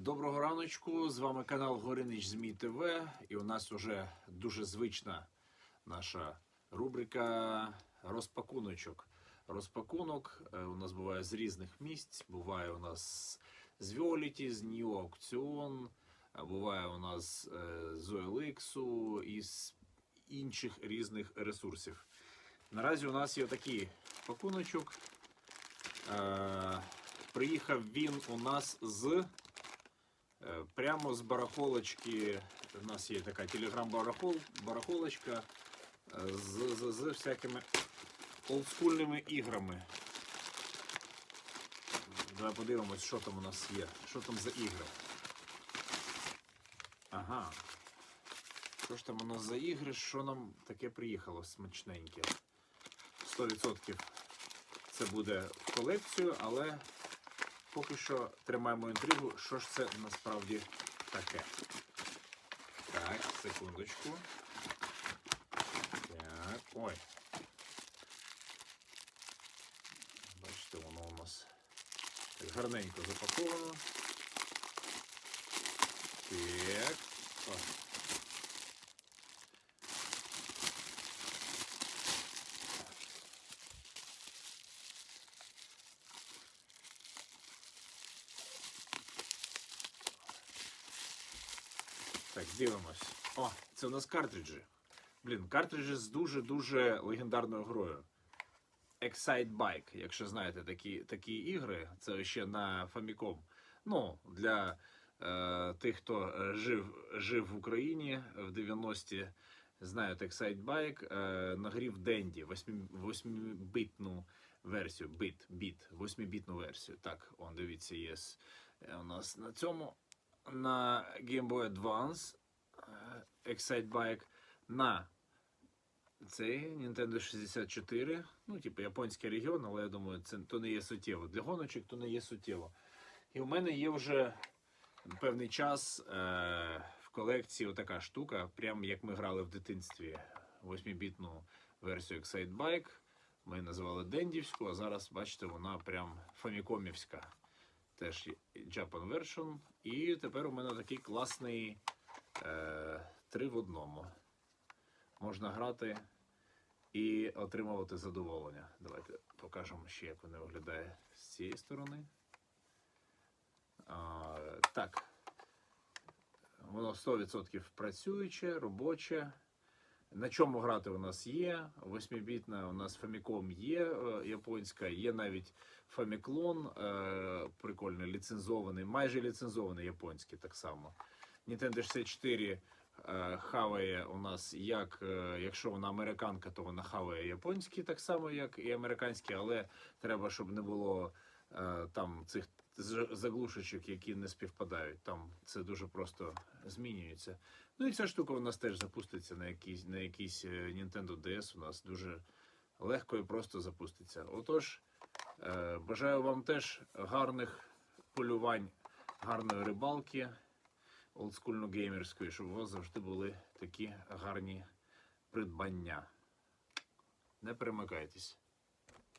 Доброго раночку. З вами канал Горинич ЗМІ ТВ. І у нас вже дуже звична наша рубрика розпакуночок. Розпакунок е, у нас буває з різних місць. Буває у нас з Віоліті, з Нью Аукціон, буває у нас е, з OLX і з інших різних ресурсів. Наразі у нас є такий пакуночок. Е, Приїхав він у нас з е, прямо з барахолочки. У нас є така телеграм-барахол, барахолочка е, з, з, з всякими олдскульними іграми. Давай подивимось, що там у нас є. Що там за ігри. Ага. Що ж там у нас за ігри? Що нам таке приїхало смачненьке? 100% це буде в колекцію, але поки що тримаємо інтригу, що ж це насправді таке. Так, секундочку. Так, ой. Бачите, воно у нас гарненько запаковано. Так. О. Так, дивимось. О, це у нас картриджі. Блін, картриджі з дуже-дуже легендарною грою. Excite Bike, якщо знаєте такі, такі ігри, це ще на Famicom. Ну, для е, тих, хто жив, жив в Україні в 90-ті, знають Excite Bike, е, нагрів Денді, 8-бітну версію, бит, біт, 8-бітну версію. Так, он, дивіться, є е, у нас на цьому на Game Boy Advance е, Excite Bike на цей Nintendo 64. Ну, типу, японський регіон, але я думаю, це то не є суттєво. Для гоночок то не є суттєво. І у мене є вже певний час е, в колекції отака штука, прям як ми грали в дитинстві 8-бітну версію Excite. Ми її називали Дендівську, а зараз, бачите, вона прям фамікомівська теж Japan version. І тепер у мене такий класний е, три в одному. Можна грати і отримувати задоволення. Давайте покажемо ще, як воно виглядає з цієї сторони. А, так. Воно 100% працююче, робоче. На чому грати у нас є? 8-бітна у нас Famicom є е, японська, є навіть Famiclone, е, прикольний, ліцензований, майже ліцензований японський так само. Nintendo 64 е, хаває у нас як, е, якщо вона американка, то вона хаває японський так само, як і американський, але треба, щоб не було е, там цих заглушечок, які не співпадають. Там це дуже просто змінюється. Ну і ця штука у нас теж запуститься на якийсь, на якийсь е, Nintendo DS. У нас дуже легко і просто запуститься. Отож, е, бажаю вам теж гарних полювань, гарної рибалки, олдскульно геймерської, щоб у вас завжди були такі гарні придбання. Не перемикайтесь.